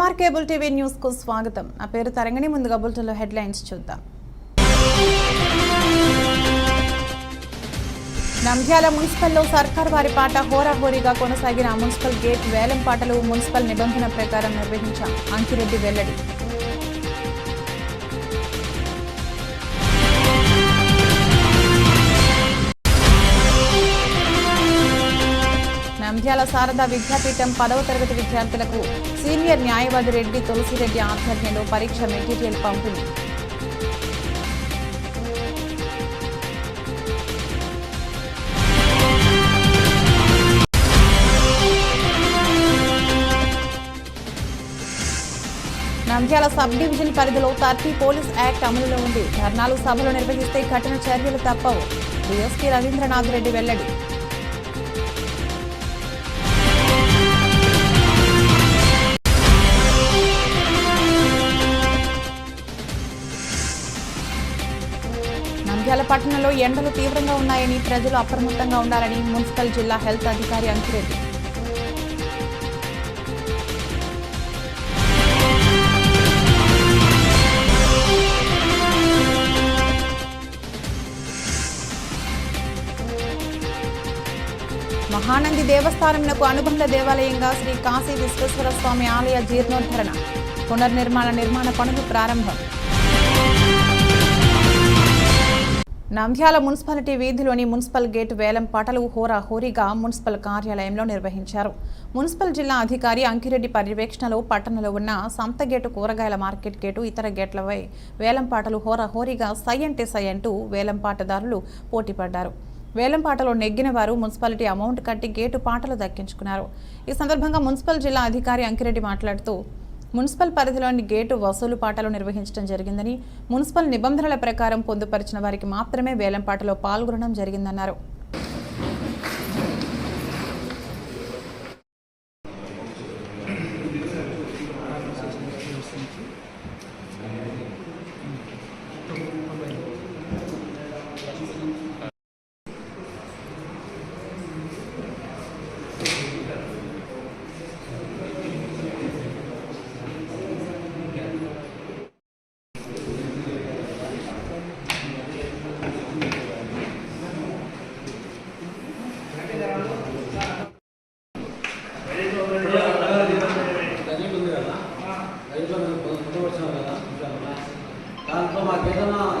MR cable TV న్యూస్కు స్వాగతం. నా పేరు తరంగిణి. ముందుగా బులెటిన్లో హెడ్లైన్స్ చూద్దాం. నంద్యాల మున్సిపల్లో సర్కార్ వారి పాట హోరాహోరీగా కొనసాగిన మున్సిపల్ గేట్ వేలం పాటలు మున్సిపల్ నిబంధన ప్రకారం నిర్వహించాం. అంకిరెడ్డి వెల్లడి. నంద్యాల శారదా విద్యాపీఠం పదవ తరగతి విద్యార్థులకు సీనియర్ న్యాయవాది రెడ్డి తులసిరెడ్డి ఆధ్వర్యంలో పరీక్ష మెటీరియల్ పంపిణీ. నంద్యాల సబ్ డివిజన్ పరిధిలో థర్టీ పోలీస్ యాక్ట్ అమలులో ఉంది. ధర్నాలు సభలు నిర్వహిస్తే కఠిన చర్యలు తప్పవు. డిఎస్పీ రవీంద్రనాథ్ రెడ్డి వెల్లడి. పట్టణంలో ఎండలు తీవ్రంగా ఉన్నాయని ప్రజలు అప్రమత్తంగా ఉండాలని మున్సిపల్ జిల్లా హెల్త్ అధికారి అంకిరెడ్డి. మహానంది దేవస్థానమునకు అనుబంధ దేవాలయంగా శ్రీ కాశీ విశ్వేశ్వర స్వామి ఆలయ జీర్ణోద్ధరణ పునర్నిర్మాణ నిర్మాణ పనులు ప్రారంభం. నంద్యాల మున్సిపాలిటీ వీధిలోని మున్సిపల్ గేట్ వేలం పాటలు హోరాహోరీగా మున్సిపల్ కార్యాలయంలో నిర్వహించారు. మున్సిపల్ జిల్లా అధికారి అంకిరెడ్డి పర్యవేక్షణలో పట్టణంలో ఉన్న సంత గేటు కూరగాయల మార్కెట్ గేటు ఇతర గేట్లపై వేలం పాటలు హోరాహోరీగా సై అంటే సై అంటూ వేలం పాటదారులు పోటీపడ్డారు వేలంపాటలో నెగ్గిన వారు మున్సిపాలిటీ అమౌంట్ కట్టి గేటు పాటలు దక్కించుకున్నారు. ఈ సందర్భంగా మున్సిపల్ జిల్లా అధికారి అంకిరెడ్డి మాట్లాడుతూ మున్సిపల్ పరిధిలోని గేటు వసూలు పాటలు నిర్వహించడం జరిగిందని మున్సిపల్ నిబంధనల ప్రకారం పొందుపరిచిన వారికి మాత్రమే వేలంపాటలో పాల్గొనడం జరిగిందన్నారు. எதனால்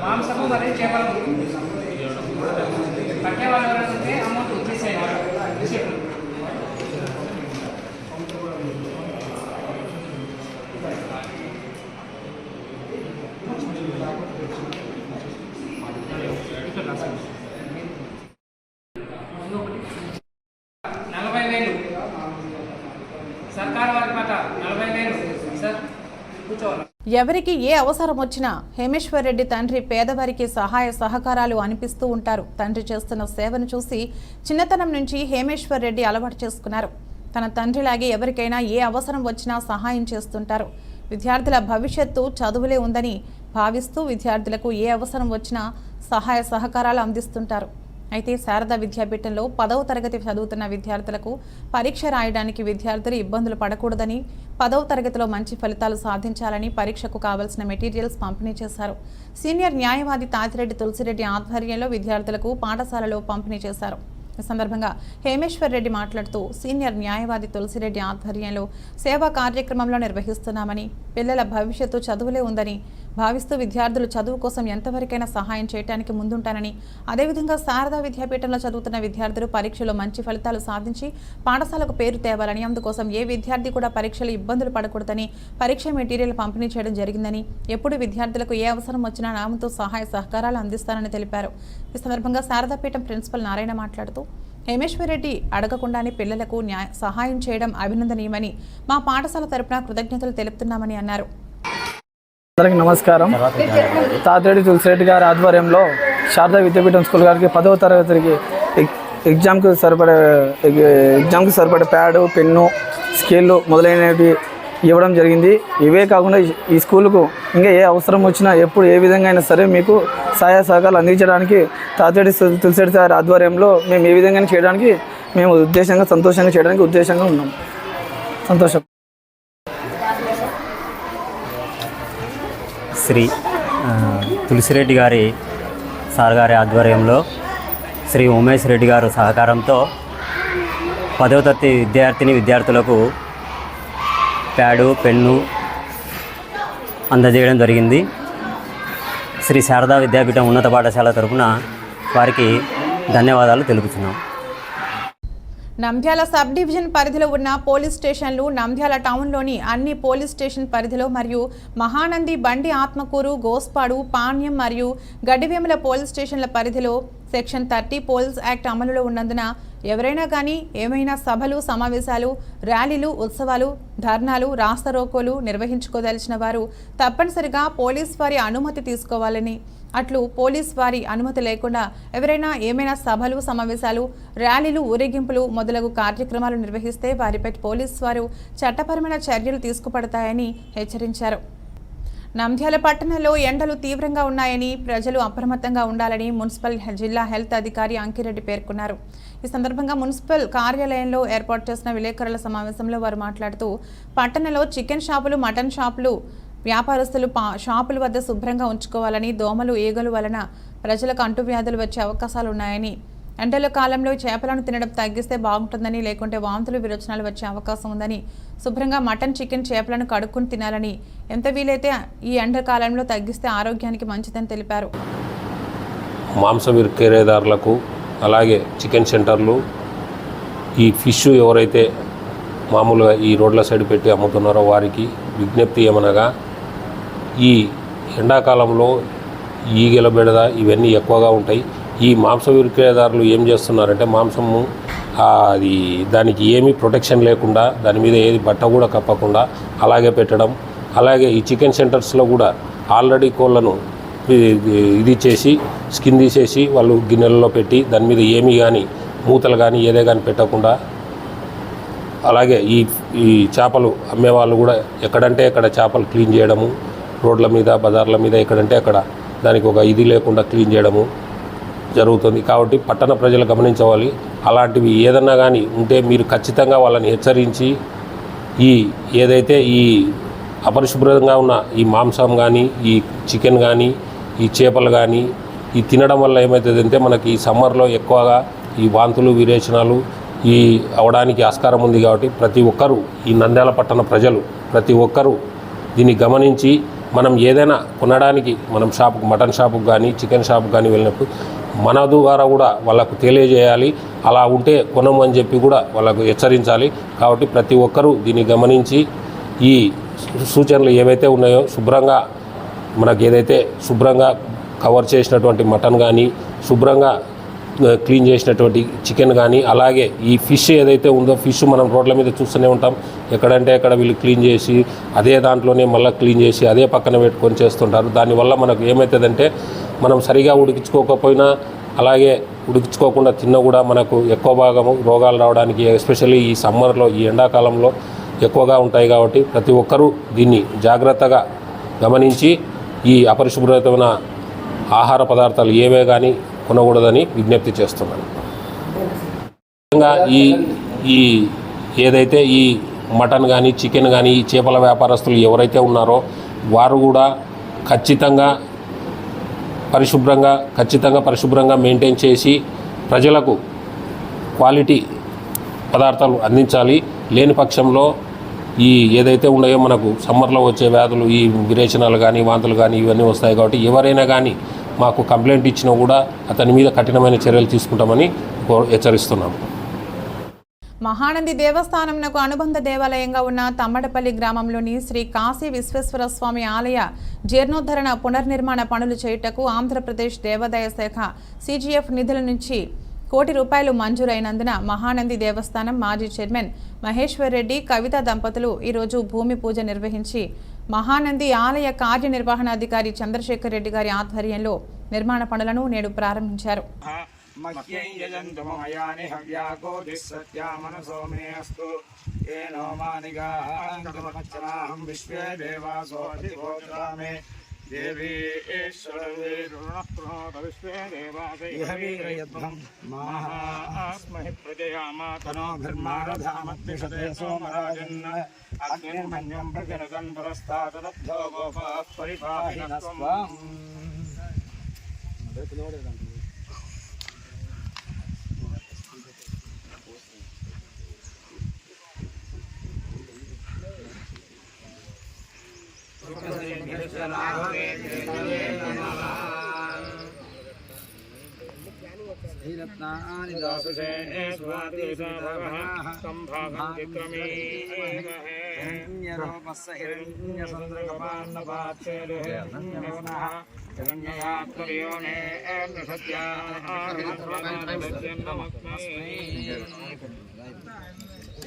మాంసము మరియు చేపలు పట్టే వాళ్ళు ఎవరైనా ఉంటే అమౌంట్ తీసేయాలి రిసిప్ట్ నలభై వేలు సర్కారు వారి పాట నలభై వేలు సార్ కూర్చోవాలి ఎవరికి ఏ అవసరం వచ్చినా హేమేశ్వర్ రెడ్డి తండ్రి పేదవారికి సహాయ సహకారాలు అనిపిస్తూ ఉంటారు. తండ్రి చేస్తున్న సేవను చూసి చిన్నతనం నుంచి హేమేశ్వర్ రెడ్డి అలవాటు చేసుకున్నారు. తన తండ్రిలాగే ఎవరికైనా ఏ అవసరం వచ్చినా సహాయం చేస్తుంటారు. విద్యార్థుల భవిష్యత్తు చదువులే ఉందని భావిస్తూ విద్యార్థులకు ఏ అవసరం వచ్చినా సహాయ సహకారాలు అందిస్తుంటారు. అయితే శారదా విద్యాపీఠంలో పదవ తరగతి చదువుతున్న విద్యార్థులకు పరీక్ష రాయడానికి విద్యార్థులు ఇబ్బందులు పడకూడదని పదవ తరగతిలో మంచి ఫలితాలు సాధించాలని పరీక్షకు కావలసిన మెటీరియల్స్ పంపిణీ చేశారు. సీనియర్ న్యాయవాది తాతిరెడ్డి తులసిరెడ్డి ఆధ్వర్యంలో విద్యార్థులకు పాఠశాలలో పంపిణీ చేశారు. ఈ సందర్భంగా హేమేశ్వర్ రెడ్డి మాట్లాడుతూ సీనియర్ న్యాయవాది తులసిరెడ్డి ఆధ్వర్యంలో సేవా కార్యక్రమంలో నిర్వహిస్తున్నామని పిల్లల భవిష్యత్తు చదువులే ఉందని భావిస్తూ విద్యార్థులు చదువు కోసం ఎంతవరకైనా సహాయం చేయడానికి ముందుంటానని అదేవిధంగా శారదా విద్యాపీఠంలో చదువుతున్న విద్యార్థులు పరీక్షలో మంచి ఫలితాలు సాధించి పాఠశాలకు పేరు తేవాలని అందుకోసం ఏ విద్యార్థి కూడా పరీక్షలు ఇబ్బందులు పడకూడదని పరీక్ష మెటీరియల్ పంపిణీ చేయడం జరిగిందని ఎప్పుడు విద్యార్థులకు ఏ అవసరం వచ్చినా నామతో సహాయ సహకారాలు అందిస్తానని తెలిపారు. ఈ సందర్భంగా శారదాపీఠం ప్రిన్సిపల్ నారాయణ మాట్లాడుతూ హేమేశ్వరరెడ్డి అడగకుండానే పిల్లలకు న్యాయ సహాయం చేయడం అభినందనీయమని మా పాఠశాల తరపున కృతజ్ఞతలు తెలుపుతున్నామని అన్నారు. అందరికీ నమస్కారం. తాతిరెడ్డి తులసిరెడ్డి గారి ఆధ్వర్యంలో శారదా విద్యాపీఠం స్కూల్ గారికి పదవ తరగతికి ఎగ్- ఎగ్జామ్కి సరిపడే ఎగ్జామ్కి సరిపడే ప్యాడు పెన్ను స్కేళ్ళు మొదలైనవి ఇవ్వడం జరిగింది. ఇవే కాకుండా ఈ- స్కూలుకు స్కూల్కు ఇంకా ఏ అవసరం వచ్చినా ఎప్పుడు ఏ విధంగా అయినా సరే మీకు సహాయ సహకారాలు అందించడానికి తాతిరెడ్డి తులసిరెడ్డి గారి ఆధ్వర్యంలో మేము ఏ విధంగా చేయడానికి మేము ఉద్దేశంగా సంతోషంగా చేయడానికి ఉద్దేశంగా ఉన్నాం. సంతోషం. శ్రీ తులసిరెడ్డి గారి సార్ గారి ఆధ్వర్యంలో శ్రీ ఉమేష్ రెడ్డి గారు సహకారంతో పదవ తరగతి విద్యార్థిని విద్యార్థులకు ప్యాడు పెన్ను అందజేయడం జరిగింది. శ్రీ శారదా విద్యాపీఠం ఉన్నత పాఠశాల తరఫున వారికి ధన్యవాదాలు తెలుపుతున్నాం నంద్యాల సబ్ డివిజన్ పరిధిలో ఉన్న పోలీస్ స్టేషన్లు నంద్యాల టౌన్లోని అన్ని పోలీస్ స్టేషన్ పరిధిలో మరియు మహానంది బండి ఆత్మకూరు గోస్పాడు పాణ్యం మరియు గడ్డివేముల పోలీస్ స్టేషన్ల పరిధిలో సెక్షన్ థర్టీ పోలీస్ యాక్ట్ అమలులో ఉన్నందున ఎవరైనా కానీ ఏమైనా సభలు సమావేశాలు ర్యాలీలు ఉత్సవాలు ధర్నాలు రాస్తారోకోలు నిర్వహించుకోదలిచిన వారు తప్పనిసరిగా పోలీస్ వారి అనుమతి తీసుకోవాలని అట్లు పోలీస్ వారి అనుమతి లేకుండా ఎవరైనా ఏమైనా సభలు సమావేశాలు ర్యాలీలు ఊరేగింపులు మొదలగు కార్యక్రమాలు నిర్వహిస్తే వారిపై పోలీస్ వారు చట్టపరమైన చర్యలు తీసుకుపడతాయని హెచ్చరించారు. నంద్యాల పట్టణంలో ఎండలు తీవ్రంగా ఉన్నాయని ప్రజలు అప్రమత్తంగా ఉండాలని మున్సిపల్ జిల్లా హెల్త్ అధికారి అంకిరెడ్డి పేర్కొన్నారు. ఈ సందర్భంగా మున్సిపల్ కార్యాలయంలో ఏర్పాటు చేసిన విలేకరుల సమావేశంలో వారు మాట్లాడుతూ పట్టణంలో చికెన్ షాపులు మటన్ షాపులు వ్యాపారస్తులు పా షాపుల వద్ద శుభ్రంగా ఉంచుకోవాలని దోమలు ఈగలు వలన ప్రజలకు అంటువ్యాధులు వచ్చే అవకాశాలు ఉన్నాయని ఎండల కాలంలో చేపలను తినడం తగ్గిస్తే బాగుంటుందని లేకుంటే వాంతులు విరోచనాలు వచ్చే అవకాశం ఉందని. శుభ్రంగా మటన్ చికెన్ చేపలను కడుక్కుని తినాలని. ఎంత వీలైతే ఈ ఎండాకాలంలో తగ్గిస్తే ఆరోగ్యానికి మంచిదని తెలిపారు. మాంసం విక్రయదారులకు అలాగే చికెన్ సెంటర్లు ఈ ఫిష్ ఎవరైతే మామూలుగా ఈ రోడ్ల సైడ్ పెట్టి అమ్ముతున్నారో వారికి విజ్ఞప్తి ఏమనగా ఈ ఎండాకాలంలో ఈగల బెడద ఇవన్నీ ఎక్కువగా ఉంటాయి. ఈ మాంస విక్రయదారులు ఏం చేస్తున్నారంటే మాంసము అది దానికి ఏమీ ప్రొటెక్షన్ లేకుండా దాని మీద ఏది బట్ట కూడా కప్పకుండా అలాగే పెట్టడం అలాగే ఈ చికెన్ సెంటర్స్లో కూడా ఆల్రెడీ కోళ్ళను ఇది చేసి స్కిన్ తీసేసి వాళ్ళు గిన్నెలలో పెట్టి దాని మీద ఏమీ కానీ మూతలు కానీ ఏదే కానీ పెట్టకుండా అలాగే ఈ ఈ చేపలు అమ్మే వాళ్ళు కూడా ఎక్కడంటే అక్కడ చేపలు క్లీన్ చేయడము రోడ్ల మీద బజార్ల మీద ఎక్కడంటే అక్కడ. దానికి ఒక ఇది లేకుండా క్లీన్ చేయడము జరుగుతుంది. కాబట్టి పట్టణ ప్రజలు గమనించవాలి. అలాంటివి ఏదన్నా కానీ ఉంటే మీరు ఖచ్చితంగా వాళ్ళని హెచ్చరించి ఈ ఏదైతే ఈ అపరిశుభ్రంగా ఉన్న ఈ మాంసం కానీ ఈ చికెన్ కానీ ఈ చేపలు కానీ ఈ తినడం వల్ల ఏమవుతుందంటే మనకి ఈ సమ్మర్లో ఎక్కువగా ఈ వాంతులు విరేచనాలు ఈ అవడానికి ఆస్కారం ఉంది కాబట్టి ప్రతి ఒక్కరూ ఈ నంద్యాల పట్టణ ప్రజలు ప్రతి ఒక్కరూ దీన్ని గమనించి మనం ఏదైనా కొనడానికి మనం షాపుకు మటన్ షాపుకు కానీ చికెన్ షాపుకు కానీ వెళ్ళినప్పుడు మన ద్వారా కూడా వాళ్ళకు తెలియజేయాలి. అలా ఉంటే కొనము అని చెప్పి కూడా వాళ్ళకు హెచ్చరించాలి. కాబట్టి ప్రతి ఒక్కరూ దీన్ని గమనించి ఈ సూచనలు ఏవైతే ఉన్నాయో శుభ్రంగా మనకు ఏదైతే శుభ్రంగా కవర్ చేసినటువంటి మటన్ కానీ శుభ్రంగా క్లీన్ చేసినటువంటి చికెన్ కానీ అలాగే ఈ ఫిష్ ఏదైతే ఉందో ఫిష్ మనం రోడ్ల మీద చూస్తూనే ఉంటాం. ఎక్కడంటే అక్కడ వీళ్ళు క్లీన్ చేసి అదే దాంట్లోనే మళ్ళీ క్లీన్ చేసి అదే పక్కన పెట్టుకొని చేస్తుంటారు. దానివల్ల మనకు ఏమవుతుందంటే మనం సరిగా ఉడికించుకోకపోయినా అలాగే ఉడికించుకోకుండా తిన్నా కూడా మనకు ఎక్కువ భాగము రోగాలు రావడానికి ఎస్పెషల్లీ ఈ సమ్మర్లో ఈ ఎండాకాలంలో ఎక్కువగా ఉంటాయి కాబట్టి ప్రతి ఒక్కరూ దీన్ని జాగ్రత్తగా గమనించి ఈ అపరిశుభ్రతమైన ఆహార పదార్థాలు ఏవే కానీ కొనకూడదని విజ్ఞప్తి చేస్తున్నాను. ముఖ్యంగా ఈ ఈ ఏదైతే ఈ మటన్ కానీ చికెన్ కానీ ఈ చేపల వ్యాపారస్తులు ఎవరైతే ఉన్నారో వారు కూడా ఖచ్చితంగా పరిశుభ్రంగా ఖచ్చితంగా పరిశుభ్రంగా మెయింటైన్ చేసి ప్రజలకు క్వాలిటీ పదార్థాలు అందించాలి. లేని పక్షంలో ఈ ఏదైతే ఉన్నాయో మనకు సమ్మర్లో వచ్చే వ్యాధులు ఈ విరేచనాలు కానీ వాంతులు కానీ ఇవన్నీ వస్తాయి కాబట్టి ఎవరైనా కానీ మాకు కంప్లైంట్ ఇచ్చినా కూడా అతని మీద కఠినమైన చర్యలు తీసుకుంటామని హెచ్చరిస్తున్నాము మహానంది దేవస్థానంనకు అనుబంధ దేవాలయంగా ఉన్న తమ్మడపల్లి గ్రామంలోని శ్రీ కాశీ విశ్వేశ్వర స్వామి ఆలయ జీర్ణోద్ధరణ పునర్నిర్మాణ పనులు చేయుటకు ఆంధ్రప్రదేశ్ దేవాదాయ శాఖ సీజీఎఫ్ నిధుల నుంచి కోటి రూపాయలు మంజూరైనందున మహానంది దేవస్థానం మాజీ చైర్మన్ మహేశ్వర్ రెడ్డి కవిత దంపతులు ఈరోజు భూమి పూజ నిర్వహించి మహానంది ఆలయ కార్యనిర్వహణాధికారి చంద్రశేఖర్ రెడ్డి గారి ఆధ్వర్యంలో నిర్మాణ పనులను నేడు ప్రారంభించారు. ఏ देवी ईश्वरस्महि प्रजयामातनो घर्मारधामद्विषते सोमराजन् अग्निर्मन्यम् प्रजनगन् पुरस्तादलब्धो गोपाः परिपाहि न देवासो अधिभोक्ता मे देवी विश्वे देवादयध्वं मास्महि प्रजयामा तनोभिर्मारधामद्विषते सोमराजन् अग्निर्मन्यं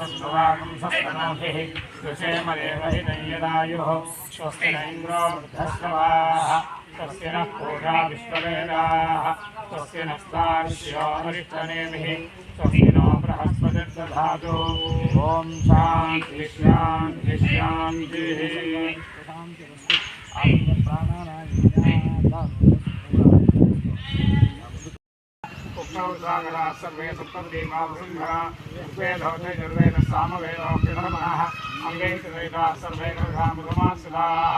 ृष्णवाकं सप्तनोभिः कृषेमदेवहिनयदायुः स्वस्ति न इन्द्रो वृद्धश्रवाः स्वस्य नः पूषा विश्ववेदाः, स्वस्य नस्तार्ष्योरिष्टनेमिः स्वस्य नो बृहस्पतिर्दधातु। ॐ शान्ति शान्ति, शान्तिः। प्राणारायण उक्तौद्रागरा सर्वे सप्तदेवा वसुन्धरा वेदोधैर्वेद सामवेदोऽखिलमनः अङ्गैकवेदाः सर्वे ग्रहामुदमासुदाः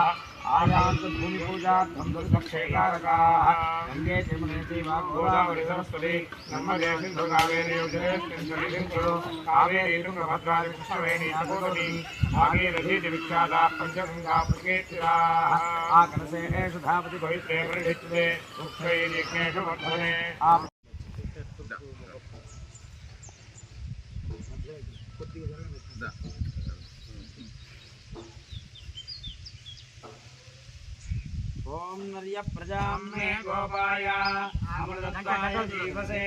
आयान्त भूमिपूजार्थं दुर्गक्षेकारकाः गङ्गे जमुनेति वा गोदावरि सरस्वती नर्मदे सिन्धु कावेरी उदरे सिन्धु कावेरी तुङ्गभद्रादि कृष्णवेणी गोमती भागीरथीति विख्याताः पञ्चगङ्गा प्रकीर्तिताः आकर्षे एष धावति पवित्रे परिषित्रे उक्तैर्यज्ञेषु वर्धने ॐ नर्य प्रजां मे गोपाय। अमृतत्वाय जीवसे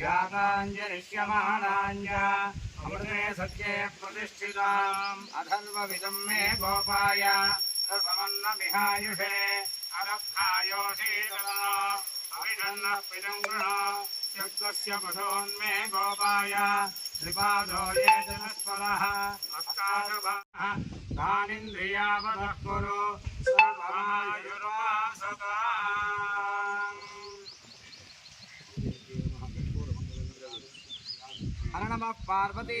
याताञ्जलिष्यमाणाञ्ज अमृते सत्ये प्रतिष्ठिताम्। अथर्वविदं मे गोपाय। रसमन्नमिहायुषे अरक्षायोषीतनो अविषन्नः पिदं गृह पशोन्मे गोपाय। త్రిపాదో ఏ జనస్పద తానింద్రియావద కురు సర్వాయురాసత హర నమ పార్వతీ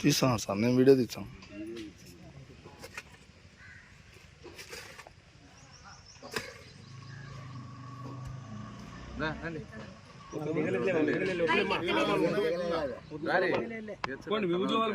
తీస్తాను సార్ నేను వీడియో తీస్తాను ఎత్తుకోండి విభజన వాళ్ళు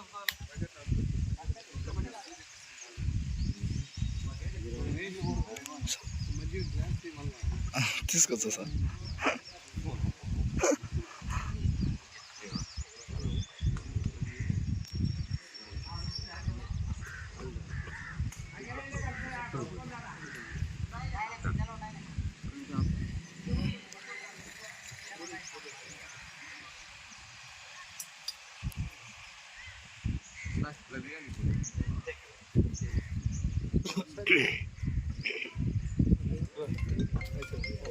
ですか、ゾさん。Thank you.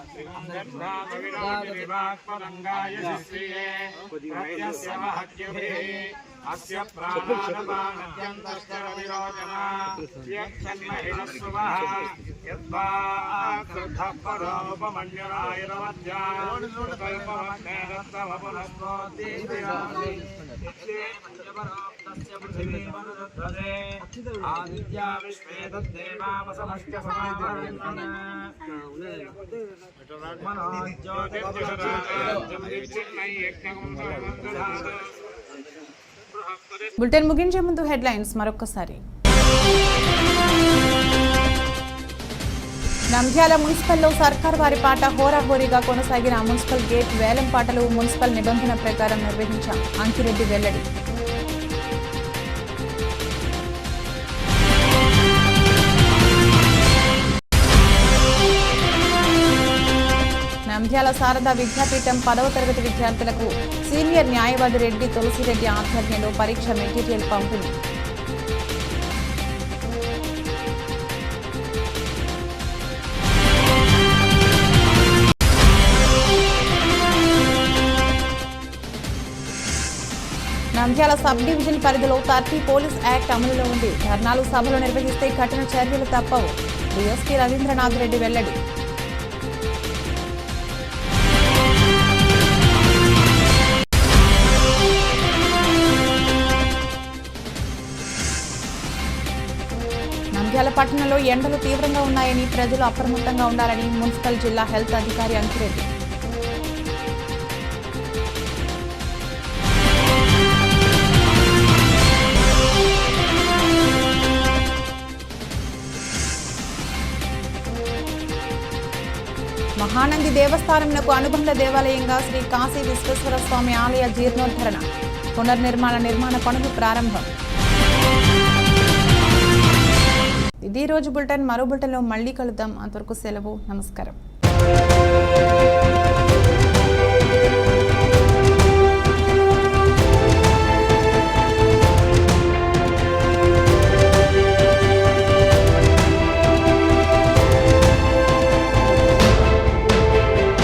శస్త్రియే ప్రత్యస్య మహత్యుభిः అస్య ప్రాణానపానత్యంతశ్చర విరోచన యక్షన్మహిళస్సువः యద్వా క్రుద్ధः ఆదిత్యా విశ్వే తద్దేవావసమస్య బులెటిన్ ముగించే ముందు హెడ్లైన్స్ మరొకసారి నంద్యాల మున్సిపల్లో సర్కార్ వారి పాట హోరాహోరీగా కొనసాగిన మున్సిపల్ గేట్ వేలం పాటలు మున్సిపల్ నిబంధన ప్రకారం నిర్వహించాం. అంకిరెడ్డి వెల్లడి. నంద్యాల శారద విద్యాపీఠం పదవ తరగతి విద్యార్థులకు సీనియర్ న్యాయవాది రెడ్డి తులసిరెడ్డి ఆధ్వర్యంలో పరీక్ష మెటీరియల్ పంపిణీ. నంద్యాల సబ్ డివిజన్ పరిధిలో థర్టీ పోలీస్ యాక్ట్ అమలులో ఉంది. ధర్నాలు సభలు నిర్వహిస్తే కఠిన చర్యలు తప్పవు. డిఎస్పీ రవీంద్రనాథ్ రెడ్డి వెల్లడి. నంద్యాల పట్టణంలో ఎండలు తీవ్రంగా ఉన్నాయని ప్రజలు అప్రమత్తంగా ఉండాలని మున్సిపల్ జిల్లా హెల్త్ అధికారి అంకిరెడ్డి. మహానంది దేవస్థానమునకు అనుబంధ దేవాలయంగా శ్రీ కాశీ విశ్వేశ్వర స్వామి ఆలయ జీర్ణోద్ధరణ పునర్నిర్మాణ నిర్మాణ పనులు ప్రారంభం. ఇది రోజు బులెటిన్ మరో బులెటిన్లో మళ్ళీ కలుద్దాం. అంతవరకు సెలవు. నమస్కారం.